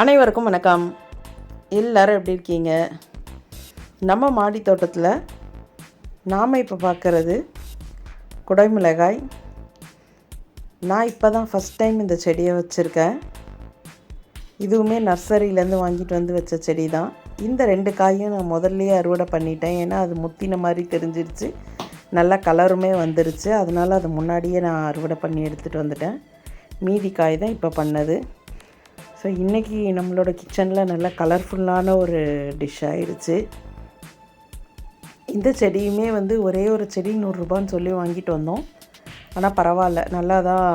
அனைவருக்கும் வணக்கம். எல்லாரும் எப்படி இருக்கீங்க? நம்ம மாடி தோட்டத்தில் நாம் இப்போ பார்க்குறது குடைமிளகாய். நான் இப்போ தான் ஃபஸ்ட் டைம் இந்த செடியை வச்சுருக்கேன். இதுவுமே நர்சரியிலேருந்து வாங்கிட்டு வந்து வச்ச செடி தான் இந்த ரெண்டு காயும் நான் முதல்லையே அறுவடை பண்ணிட்டேன். ஏன்னா அது முத்தின மாதிரி தெரிஞ்சிருச்சு. நல்ல கலருமே வந்துருச்சு. அதனால் அது முன்னாடியே நான் அறுவடை பண்ணி எடுத்துகிட்டு வந்துட்டேன். மீதி காய் தான் இப்போ பண்ணது. ஸோ இன்றைக்கி நம்மளோட கிச்சனில் நல்ல கலர்ஃபுல்லான ஒரு டிஷ் ஆயிடுச்சு இந்த செடியுமே வந்து ஒரே ஒரு செடி நூறுரூபான்னு சொல்லி வாங்கிட்டு வந்தோம். ஆனால் பரவாயில்ல. நல்லா தான்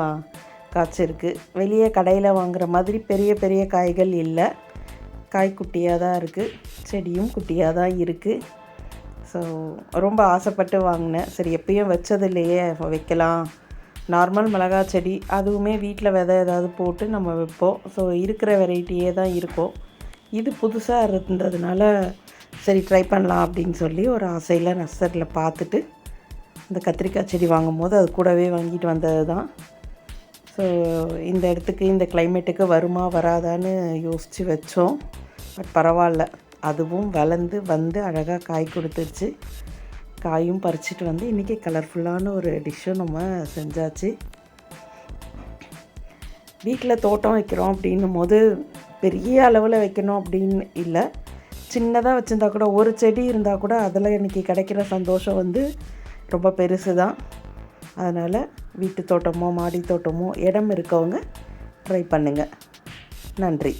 காய்ச்சிருக்கு. வெளியே கடையில் வாங்குகிற மாதிரி பெரிய பெரிய காய்கள் இல்லை. காய் குட்டியாக தான் இருக்குது செடியும் குட்டியாக தான் இருக்குது ஸோ ரொம்ப ஆசைப்பட்டு வாங்கினேன். சரி எப்பயும் வச்சதுலையே வைக்கலாம். நார்மல் மிளகா செடி அதுவுமே வீட்டில் விதை ஏதாவது போட்டு நம்ம வைப்போம். ஸோ இருக்கிற வெரைட்டியே தான் இருக்கும். இது புதுசாக இருந்ததுனால சரி ட்ரை பண்ணலாம் அப்படின்னு சொல்லி ஒரு ஆசையில் நர்சரியில் பார்த்துட்டு இந்த கத்திரிக்காய் செடி வாங்கும் போது அது கூடவே வாங்கிட்டு வந்தது தான். ஸோ இந்த இடத்துக்கு இந்த கிளைமேட்டுக்கு வருமா வராதான்னு யோசித்து வச்சோம். பட் பரவாயில்ல. அதுவும் வளர்ந்து வந்து அழகாக காய் கொடுத்துருச்சு. காயும் பறிச்சிட்டு வந்து இன்றைக்கி கலர்ஃபுல்லான ஒரு டிஷ்ஷும் நம்ம செஞ்சாச்சு. வீட்டில் தோட்டம் வைக்கிறோம் அப்படின்னும் போது பெரிய அளவில் வைக்கணும் அப்படின்னு இல்லை. சின்னதாக வச்சுருந்தா கூட ஒரு செடி இருந்தால் கூட அதில் இன்றைக்கி கிடைக்கிற சந்தோஷம் வந்து ரொம்ப பெருசு தான் அதனால் வீட்டு தோட்டமோ மாடி தோட்டமோ இடம் இருக்கவங்க ட்ரை பண்ணுங்கள் நன்றி.